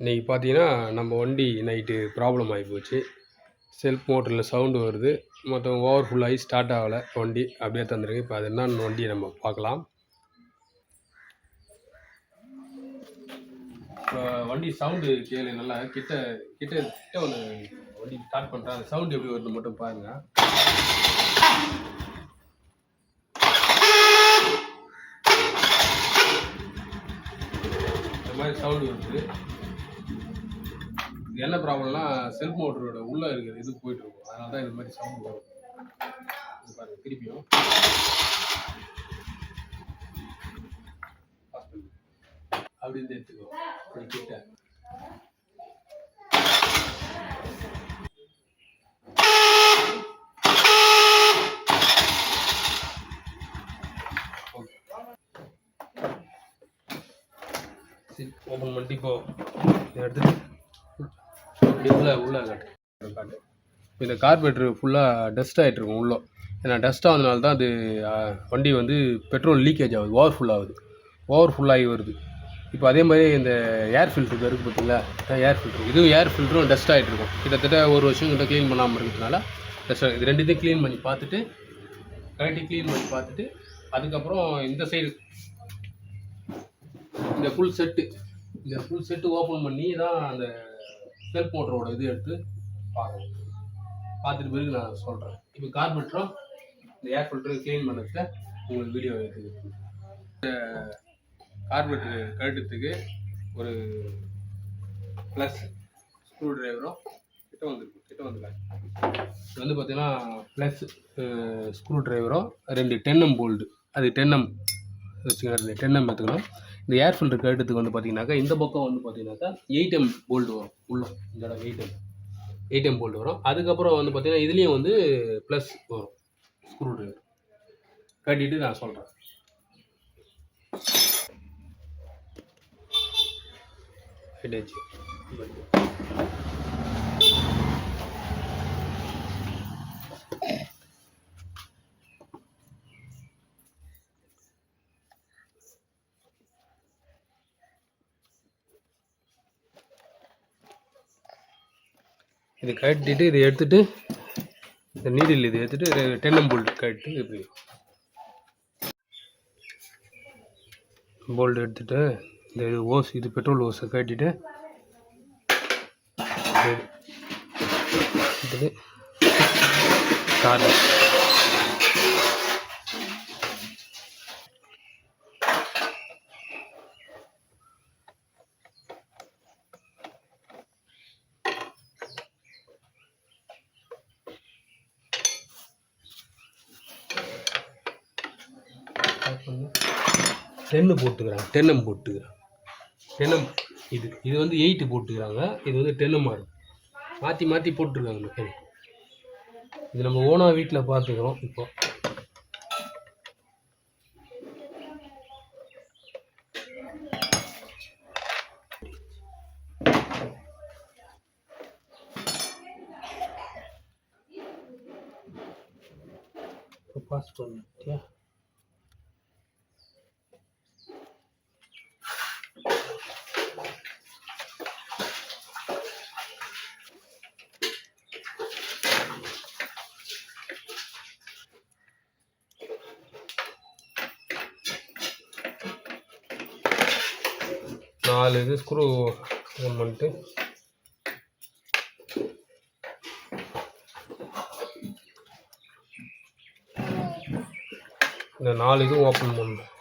இன்றைக்கி பார்த்தீங்கன்னா நம்ம வண்டி நைட்டு ப்ராப்ளம் ஆகி போச்சு. செல்ஃப் மோட்டரில் சவுண்டு வருது. மொத்தம் ஓவர் ஃபுல்லாகி ஸ்டார்ட் ஆகலை வண்டி. அப்படியே தந்துருக்கு. இப்போ அது என்னன்னு வண்டியை நம்ம பார்க்கலாம். இப்போ வண்டி சவுண்டு கேளு நல்லா. கிட்ட கிட்ட கிட்ட ஒன்று வண்டி ஸ்டார்ட் பண்ணுறேன் அந்த சவுண்டு எப்படி வருது மட்டும் பாருங்கள் இந்த மாதிரி சவுண்டு வருது. என்ன ப்ராப்ளம்னா செல்ஃப் மோட்டரோட உள்ளே இருக்கிற இது போயிட்டு இருக்கும். அதனால தான் இது மாதிரி சவுண்ட் வரும். இது பாருங்க திருப்பியும். அப்படின்னு பண்ணு. அப்படி இருந்து எடுத்துக்கோ. கிட்ட ஓப்பன் பண்ணிட்டு இப்போ எடுத்துட்டு. அப்படியே உள்ள உள்ள காட்டு. காட்டு இந்த கார்பரேட்டர் ஃபுல்லாக டஸ்ட் ஆகிட்டு இருக்கும் உள்ளே. ஏன்னா டஸ்ட் ஆனதுனால தான் அது வண்டி வந்து பெட்ரோல் லீக்கேஜ் ஆகுது ஓவர் ஃபுல் ஆகுது. ஓவர் ஃபுல்லாகி வருது. இப்போ அதே மாதிரி இந்த ஏர் ஃபில்ட்ருக்கு இருக்குது பார்த்தீங்களா ஏர் ஃபில்ட்ரு இதுவும் ஏர் ஃபில்டரும் டஸ்ட் ஆகிட்டு இருக்கும். கிட்டத்தட்ட ஒரு வருஷம் கிட்ட க்ளீன் பண்ணாமல் இருக்கிறதுனால டஸ்ட் இது ரெண்டுத்தையும் க்ளீன் பண்ணி பார்த்துட்டு கரெக்டாக க்ளீன் பண்ணி பார்த்துட்டு அதுக்கப்புறம் இந்த சைடு இந்த ஃபுல் செட்டு இந்த ஃபுல் செட்டு ஓப்பன் பண்ணி தான் அந்த செல்ஃப் மோட்டரோட இது எடுத்து பார்க்கணும். பார்த்துட்டு பிறகு நான் சொல்கிறேன் இப்போ கார்பெட்டரும் இந்த ஏர் ஃபில்டரும் க்ளீன் பண்ணதுக்கு உங்களுக்கு வீடியோ எடுத்து இந்த கார்பெட்ரு கழட்டத்துக்கு ஒரு ப்ளஸ் ஸ்க்ரூ டிரைவரும் கிட்ட வந்துருக்கு கிட்ட வந்துருக்காங்க. இது வந்து பார்த்தீங்கன்னா ப்ளஸ் ஸ்க்ரூ டிரைவரும் ரெண்டு டென்எம் போல்டு அது டென்னம் வச்சுக்கோங்க ரெண்டு டென்எம் எடுத்துக்கணும். இந்த ஏர் ஃபில்டர் கேட்டதுக்கு வந்து பார்த்தீங்கன்னாக்கா இந்த பக்கம் வந்து பார்த்தீங்கன்னாக்கா எயிட் எம் போல்டு வரும். உள்ள இந்த இடம் eight M eight M bolt வரும். அதுக்கப்புறம் வந்து பார்த்தீங்கன்னா இதுலேயும் வந்து ப்ளஸ் வரும். ஸ்க்ரூ ட்ரைவர் கட்டிட்டு நான் சொல்கிறேன் ஹெட்டாச்சு இது கட்டிட்டு இதை எடுத்துட்டு இந்த நீடில் இது எடுத்துட்டு டென்னம் போல்ட் கட்டு இப்படி போல்ட் எடுத்துட்டு இந்த இது ஓஸ் இது பெட்ரோல் ஓஸை கட்டிட்டு இது டென்னு போட்டுக்கிறாங்க. டென்னம் போட்டுக்கிறாங்க. டென்னம் இது இது வந்து எயிட்டு போட்டுக்கிறாங்க. இது வந்து டென்னம் இருக்கும் மாற்றி மாற்றி போட்டுருக்காங்க மெக்கானிக் இது நம்ம ஓனாக வீட்டில் பார்த்துக்கிறோம் இப்போ. பாஸ் பண்ணிட்டியா நாலு இது ஸ்க்ரூ ஓன் பண்ணிட்டு இந்த நாலு இதுவும் ஓப்பன் பண்ணணும்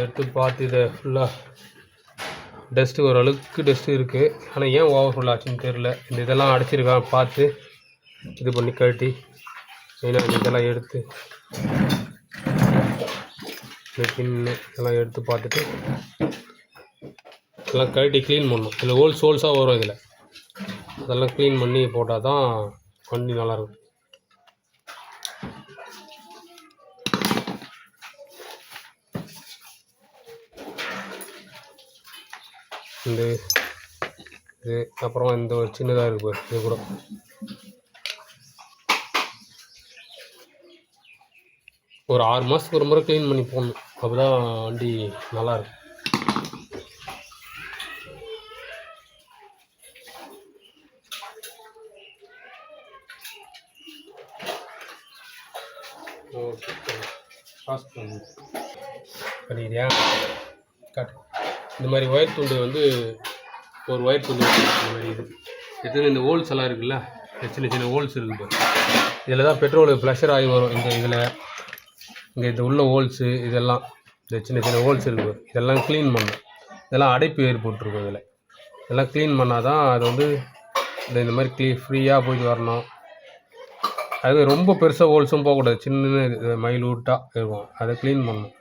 எடுத்து பார்த்து இதை ஃபுல்லாக டஸ்ட்டு ஓரளவுக்கு டஸ்ட்டு இருக்குது ஆனால் ஏன் ஓவர் ஃபுல் ஆச்சுன்னு தெரில இந்த இதெல்லாம் அடைச்சிருக்கான் பார்த்து இது பண்ணி கழட்டி மெயினாக இதெல்லாம் எடுத்து பின்னு இதெல்லாம் எடுத்து பார்த்துட்டு இதெல்லாம் கழட்டி க்ளீன் பண்ணணும். இதில் ஹோல்ஸ் ஹோல்ஸாக வரும் இதில். அதெல்லாம் க்ளீன் பண்ணி போட்டால் தான் வண்டி நல்லாயிருக்கும் இந்த இது அப்புறம் இந்த ஒரு சின்னதாக இருக்குது இது கூட. ஒரு ஆறு மாதத்துக்கு ஒரு முறை க்ளீன் பண்ணி போடணும். அப்போ தான் வண்டி நல்லா இருக்கும். ஓகே பண்ணிக்கிறியா? காட்டு. இந்த மாதிரி ஒயர் துண்டு வந்து ஒரு ஒயர் துண்டு இந்த மாதிரி இது. எத்தனை இந்த ஹோல்ஸ் எல்லாம் இருக்குல்ல? சின்ன சின்ன ஹோல்ஸ் இருக்குது இதில் தான் பெட்ரோல் ப்ளஷர் ஆகி வரும். இந்த இதில் இங்கே இந்த உள்ள ஹோல்ஸு இதெல்லாம் இந்த சின்ன சின்ன ஹோல்ஸ் இருக்குது இதெல்லாம் க்ளீன் பண்ணணும். இதெல்லாம் அடைப்பு ஏற்பட்டுருக்கும் இதில். இதெல்லாம் க்ளீன் பண்ணால் தான் அது வந்து இந்த இந்த மாதிரி க்ளீ ஃப்ரீயாக போயிட்டு வரணும். அது ரொம்ப பெருசாக ஹோல்ஸும் போகக்கூடாது. சின்ன மைலூட்டாக இருக்கும். அதை க்ளீன் பண்ணணும்.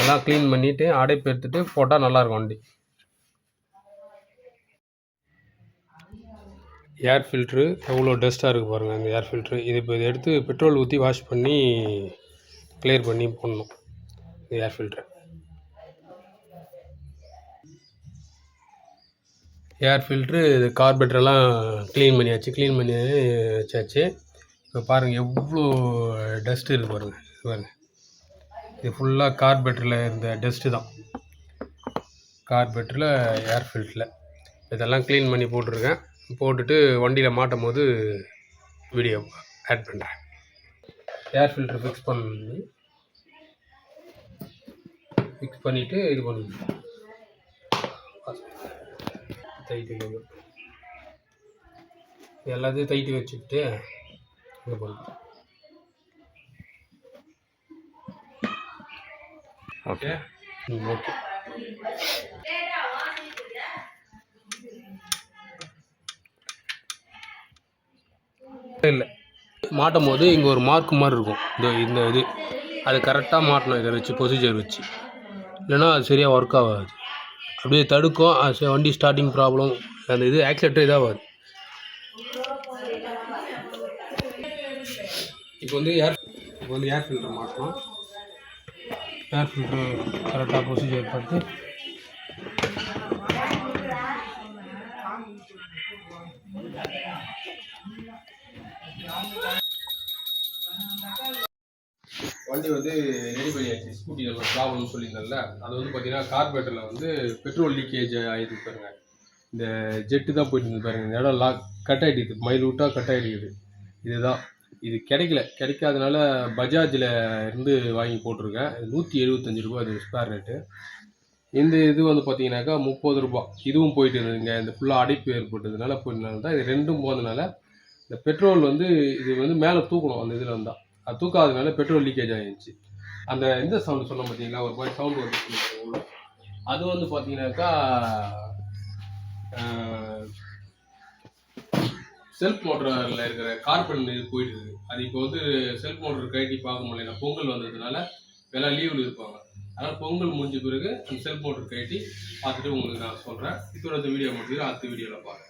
எல்லாம் க்ளீன் பண்ணிவிட்டு அடைப்பு எடுத்துகிட்டு போட்டால் நல்லாயிருக்கும் வண்டி. ஏர் ஃபில்ட்ரு எவ்வளோ டஸ்ட்டாக இருக்குது பாருங்கள் அந்த ஏர் ஃபில்ட்ரு இது இப்போ இதை எடுத்து பெட்ரோல் ஊற்றி வாஷ் பண்ணி கிளியர் பண்ணி போடணும் இந்த ஏர் ஃபில்ட்ரு ஏர் ஃபில்ட்ரு இது கார்பெட்டரெல்லாம் க்ளீன் பண்ணியாச்சு க்ளீன் பண்ணி வச்சாச்சு. இப்போ பாருங்கள் எவ்வளோ டஸ்ட்டு இருக்குது பாருங்கள் பாருங்கள் இது ஃபுல்லாக கார்பெட்டரில் இருந்த டஸ்ட்டு தான். கார்பெட்டரில் ஏர் ஃபில்டரில் இதெல்லாம் க்ளீன் பண்ணி போட்டிருக்கேன். போட்டுட்டு வண்டியில் மாட்டும் போது வீடியோ ஆட் பண்ணுறேன் ஏர் ஃபில்டர் ஃபிக்ஸ் பண்ணி ஃபிக்ஸ் பண்ணிவிட்டு இது பண்ணணும் தைட்டு எல்லாத்தையும் தைட்டு வச்சுக்கிட்டு இது பண்ணணும் ஓகே ம் ஓகே இல்லை. மாட்டும் போது இங்கே ஒரு மார்க் மாதிரி இருக்கும். இந்த இந்த இது. அது கரெக்டாக மாட்டணும். இதை வச்சு ப்ரொசீஜர் வச்சு. இல்லைன்னா அது சரியாக ஒர்க் ஆகாது. அப்படியே தடுக்கும். அது வண்டி ஸ்டார்டிங் ப்ராப்ளம் அந்த இது ஆக்சிலேட்டர் இதாகாது. இப்போ வந்து ஏர் இப்போ வந்து ஏர் ஃபில்டர் மாட்டணும். ஏர் ஃபில்ட்ரு கரெக்டாக ப்ரொசீஜர் பார்த்து வண்டி வந்து ரெடி பண்ணியாச்சு. ஸ்கூட்டியில் ஒரு ப்ராப்ளம் சொல்லியிருந்தேன்ல. அது வந்து பார்த்தீங்கன்னா கார்பரேட்டரில் வந்து பெட்ரோல் லீக்கேஜ் ஆகிடுது பாருங்க. இந்த ஜெட்டு தான் போயிட்டு இருந்து பாருங்க. இந்த இடம் லாக் கட் ஆகிடுது மைலூட்டாக கட் ஆகிடுது இதுதான். இது கிடைக்கல. கிடைக்காதனால பஜாஜில் இருந்து வாங்கி போட்டிருக்கேன். நூற்றி எழுபத்தஞ்சு ரூபா இது ஸ்பேர் ரேட்டு இந்த இது வந்து பார்த்தீங்கன்னாக்கா முப்பது ரூபா இதுவும் போயிட்டு இருந்ததுங்க இந்த ஃபுல்லாக அடைப்பு ஏற்பட்டதுனால போயிட்டனால தான் இது ரெண்டும் போனதுனால இந்த பெட்ரோல் வந்து இது வந்து மேலே தூக்கணும். அந்த இதில் வந்தால் அது தூக்காதனால பெட்ரோல் லீக்கேஜ் ஆகிடுச்சு அந்த இந்த சவுண்டு சொன்னோம் பார்த்தீங்களா ஒரு மாதிரி சவுண்டு வந்து அது வந்து பார்த்தீங்கன்னாக்கா செல்ஃப் மோட்டரில் இருக்கிற கார்பன் இது போயிடுது. அது இப்போ வந்து செல்ஃப் மோட்டர் கழட்டி பார்க்க முடியல. பொங்கல் வந்ததுனால எல்லாம் லீவில் இருப்பாங்க. அதனால் பொங்கல் முடிஞ்ச பிறகு அந்த செல்ஃப் மோட்டர் கழட்டி பார்த்துட்டு உங்களுக்கு நான் சொல்கிறேன் இப்போ இந்த வீடியோ முடிஞ்சு அடுத்த வீடியோவில் பார்க்குறேன்